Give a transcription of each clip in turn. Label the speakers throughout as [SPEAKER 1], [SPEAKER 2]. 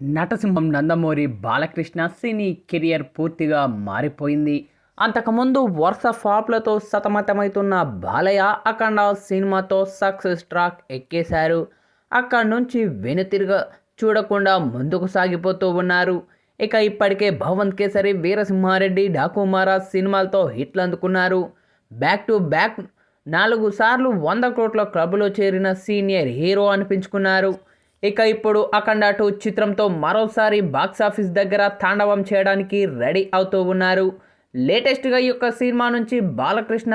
[SPEAKER 1] నటసింహం Nandamuri Balakrishna cine career పూర్తిగా మారిపోయింది. అంతకుముందు వరుస ఫ్లాప్లతో సతమతమవుతున్న బాలయ్య అఖండ సినిమాతో సక్సెస్ ట్రాక్ ఎక్కేశారు. అక్కడి నుంచి వెనుతిరగ చూడకుండా ముందుకు సాగిపోతూ ఉన్నారు. ఇక ఇప్పటికే భవంత్ కేసరి వీరసింహారెడ్డి డాకుమారా సినిమాలతో హిట్లు అందుకున్నారు. బ్యాక్ టు బ్యాక్ నాలుగు సార్లు వంద కోట్ల క్లబ్లో చేరిన సీనియర్ హీరో అనిపించుకున్నారు. ఇక ఇప్పుడు అఖండ టూ చిత్రంతో మరోసారి బాక్సాఫీస్ దగ్గర తాండవం చేయడానికి రెడీ అవుతూ ఉన్నారు. లేటెస్ట్గా ఈ యొక్క సినిమా నుంచి బాలకృష్ణ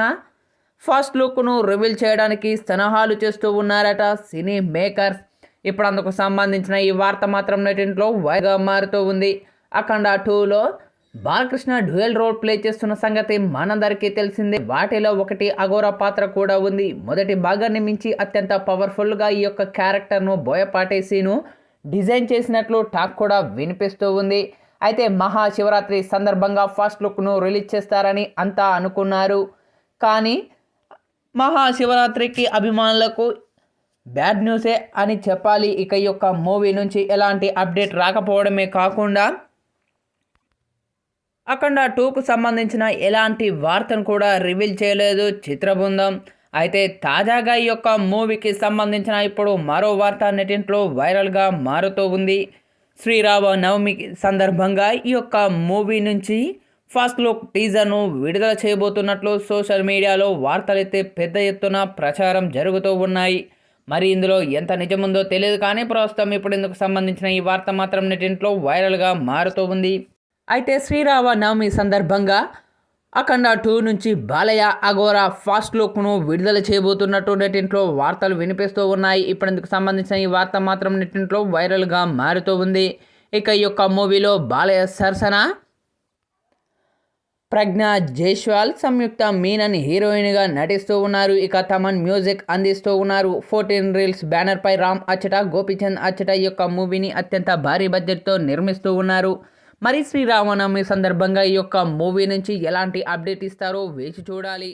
[SPEAKER 1] ఫస్ట్ లుక్ను రివీల్ చేయడానికి సన్నాహాలు చేస్తూ ఉన్నారట సినీ మేకర్స్. ఇప్పుడు అందుకు సంబంధించిన ఈ వార్త మాత్రం నెటింట్లో వైగా మారుతూ ఉంది. అఖండ టూలో బాలకృష్ణ డ్యూయల్ రోల్ ప్లే చేస్తున్న సంగతి మనందరికీ తెలిసిందే. వాటిలో ఒకటి అఘోరా పాత్ర కూడా ఉంది. మొదటి భాగాన్ని మించి అత్యంత పవర్ఫుల్గా ఈ యొక్క క్యారెక్టర్ను బోయపాటేసీను డిజైన్ చేసినట్లు టాక్ కూడా వినిపిస్తూ ఉంది. అయితే మహాశివరాత్రి సందర్భంగా ఫస్ట్ లుక్ను రిలీజ్ చేస్తారని అంతా అనుకున్నారు. కానీ మహాశివరాత్రికి అభిమానులకు బ్యాడ్ న్యూసే అని చెప్పాలి. ఇక ఈ యొక్క మూవీ నుంచి ఎలాంటి అప్డేట్ రాకపోవడమే కాకుండా అఖండ టూకు సంబంధించిన ఎలాంటి వార్తను కూడా రివీల్ చేయలేదు చిత్రబృందం. అయితే తాజాగా ఈ యొక్క మూవీకి సంబంధించిన ఇప్పుడు మరో వార్త నెటింట్లో వైరల్గా మారుతూ ఉంది. శ్రీరామ నవమి సందర్భంగా ఈ యొక్క మూవీ నుంచి ఫస్ట్ లుక్ టీజర్ను విడుదల చేయబోతున్నట్లు సోషల్ మీడియాలో వార్తలైతే పెద్ద ఎత్తున ప్రచారం జరుగుతూ ఉన్నాయి. మరి ఇందులో ఎంత నిజముందో తెలియదు కానీ ప్రస్తుతం ఇప్పుడు ఇందుకు సంబంధించిన ఈ వార్త మాత్రం నెటింట్లో వైరల్గా మారుతూ ఉంది. అయితే శ్రీరామ నవమి సందర్భంగా అఖండ టూ నుంచి బాలయ్య అగోరా ఫాస్ట్ లుక్ను విడుదల చేయబోతున్నట్టు నెట్టింట్లో వార్తలు వినిపిస్తూ ఉన్నాయి. ఇప్పుడు సంబంధించిన ఈ వార్త మాత్రం నెట్టింట్లో వైరల్గా మారుతూ ఉంది. ఇక ఈ యొక్క మూవీలో బాలయ్య సరసన ప్రజ్ఞ జైస్వాల్ సంయుక్త మీనన్ హీరోయిన్గా నటిస్తూ ఉన్నారు. ఇక తమన్ మ్యూజిక్ అందిస్తూ ఉన్నారు. ఫోర్టీన్ రీల్స్ బ్యానర్పై రామ్ అచ్చట గోపిచంద్ అచ్చట ఈ యొక్క మూవీని అత్యంత భారీ బడ్జెట్తో నిర్మిస్తూ ఉన్నారు. మరి శ్రీరామనవమి సందర్భంగా ఈ యొక్క మూవీ నుంచి ఎలాంటి అప్డేట్ ఇస్తారో వేచి చూడాలి.